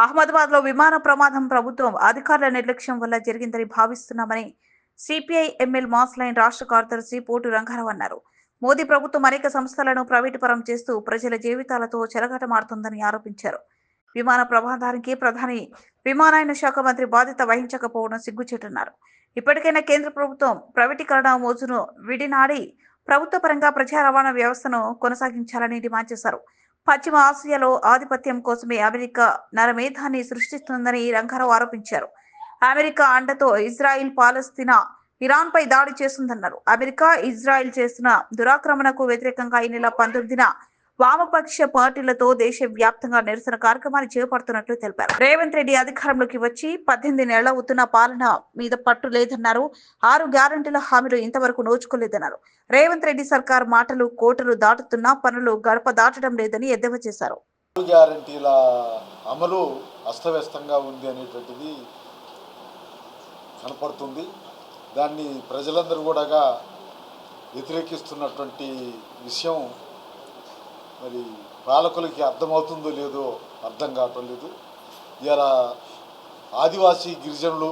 అహ్మదాబాద్లో విమాన ప్రమాదం ప్రభుత్వం అధికారుల నిర్లక్ష్యం వల్ల జరిగిందని భావిస్తున్నామని సిపిఐ ఎంఎల్ మాస్ లైన్ రాష్ట్ర కార్యదర్శి పోటు రంగారావు అన్నారు. మోదీ ప్రభుత్వం అనేక సంస్థలను ప్రైవేటు పరం చేస్తూ ప్రజల జీవితాలతో చెలగాటమాడుతుందని ఆరోపించారు. విమాన ప్రమాదానికి ప్రధాని విమానయాన శాఖ మంత్రి బాధ్యత వహించకపోవడం సిగ్గుచేటన్నారు. ఇప్పటికైనా కేంద్ర ప్రభుత్వం ప్రైవేటీకరణ మోజును విడినాడి ప్రభుత్వ పరంగా ప్రజా రవాణా వ్యవస్థను కొనసాగించాలని డిమాండ్ చేశారు. పశ్చిమ ఆసియాలో ఆధిపత్యం కోసమే అమెరికా నరమేధాన్ని సృష్టిస్తుందని రంగారావు ఆరోపించారు. అమెరికా అండతో ఇజ్రాయిల్ పాలస్తీనా ఇరాన్ పై దాడి చేస్తుందన్నారు. అమెరికా ఇజ్రాయిల్ చేస్తున్న దురాక్రమణకు వ్యతిరేకంగా ఈ నెల పంతొమ్మిదిన వామపక్ష పార్టీలతో దేశ వ్యాప్తంగా నిరసన కార్యక్రమాన్ని చేపడుతున్నట్లు తెలిపారు. రేవంత్ రెడ్డి అధికారంలోకి వచ్చి పద్దెనిమిది నెలల అవుతున్న పాలన మీద పట్టు లేదన్నారు. ఆరు గ్యారంటీల హామీలు ఇంతవరకు నోచుకోలేదన్నారు. రేవంత్ రెడ్డి సర్కార్ మాటలు కోటలు దాటుతున్నా పనులు గడప దాటడం లేదని ఎద్దేవా చేశారు. గ్యారంటీల అమలు అస్తవ్యస్తంగా ఉంది అనేటువంటిది కనపడుతుంది. దాన్ని ప్రజలందరూ కూడా వ్యతిరేకిస్తున్నటువంటి విషయం మరి పాలకులకి అర్థమవుతుందో లేదో అర్థం కావటం లేదు. ఇలా ఆదివాసీ గిరిజనులు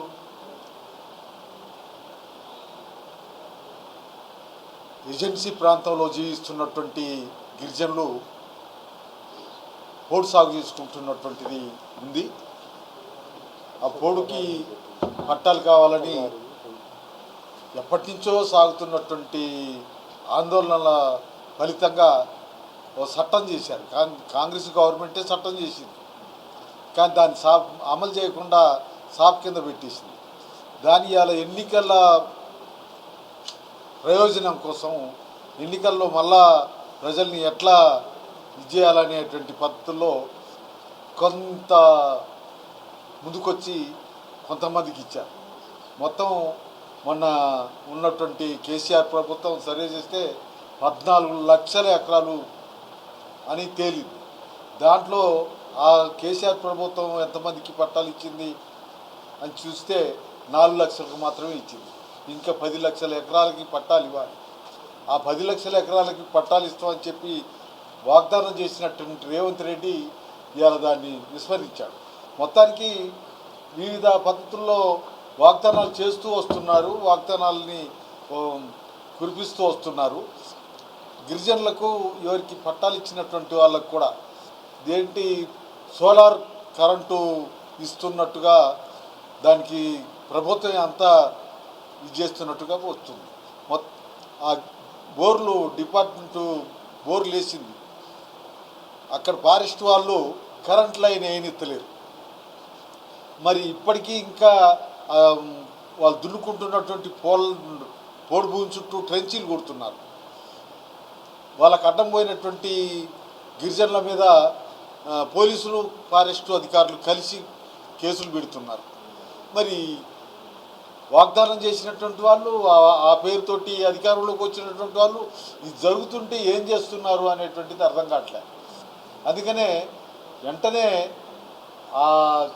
ఏజెన్సీ ప్రాంతంలో జీవిస్తున్నటువంటి గిరిజనులు పోడు సాగు చేసుకుంటున్నటువంటిది ఉంది. ఆ పోడుకి పట్టాలు కావాలని ఎప్పటి నుంచో సాగుతున్నటువంటి ఆందోళనల ఫలితంగా ఓ చట్టం చేశారు. కానీ కాంగ్రెస్ గవర్నమెంటే చట్టం చేసింది. కానీ దాన్ని సాప్ అమలు చేయకుండా సాప్ కింద పెట్టేసింది. దాని ఇవాళ ఎన్నికల ప్రయోజనం కోసం ఎన్నికల్లో మళ్ళా ప్రజల్ని ఎట్లా ఇది చేయాలనేటువంటి పద్ధతుల్లో కొంత ముందుకొచ్చి కొంతమందికి ఇచ్చారు. మొత్తం మొన్న ఉన్నటువంటి కేసీఆర్ ప్రభుత్వం సర్వే చేస్తే పద్నాలుగు లక్షల ఎకరాలు అని తేలింది. దాంట్లో ఆ కేసీఆర్ ప్రభుత్వం ఎంతమందికి పట్టాలు ఇచ్చింది అని చూస్తే నాలుగు లక్షలకు మాత్రమే ఇచ్చింది. ఇంకా పది లక్షల ఎకరాలకి పట్టాలు ఇవ్వాలి. ఆ పది లక్షల ఎకరాలకి పట్టాలు ఇస్తామని చెప్పి వాగ్దానం చేసినటువంటి రేవంత్ రెడ్డి ఇవాళ దాన్ని విస్మరించాడు. మొత్తానికి వివిధ పద్ధతుల్లో వాగ్దానాలు చేస్తూ వస్తున్నారు. వాగ్దానాలని కురిపిస్తూ వస్తున్నారు. గిరిజనులకు ఎవరికి పట్టాలు ఇచ్చినటువంటి వాళ్ళకు కూడా ఏంటి సోలార్ కరెంటు ఇస్తున్నట్టుగా దానికి ప్రభుత్వం అంతా ఇది చేస్తున్నట్టుగా వస్తుంది. మొత్తం ఆ బోర్లు డిపార్ట్మెంటు బోర్లు వేసింది. అక్కడ ఫారెస్ట్ వాళ్ళు కరెంట్ లైన్ వేయనిత్తలేరు. మరి ఇప్పటికీ ఇంకా వాళ్ళు దున్నుకుంటున్నటువంటి పోల్ పోడు భూమి చుట్టూ ట్రెంచీలు కొడుతున్నారు. వాళ్ళకు అడ్డం పోయినటువంటి గిరిజనుల మీద పోలీసులు ఫారెస్టు అధికారులు కలిసి కేసులు పెడుతున్నారు. మరి వాగ్దానం చేసినటువంటి వాళ్ళు ఆ- ఆ పేరుతోటి అధికారంలోకి వచ్చినటువంటి వాళ్ళు ఇది జరుగుతుంటే ఏం చేస్తున్నారు అనేటువంటిది అర్థం కావట్లేదు. అందుకనే వెంటనే ఆ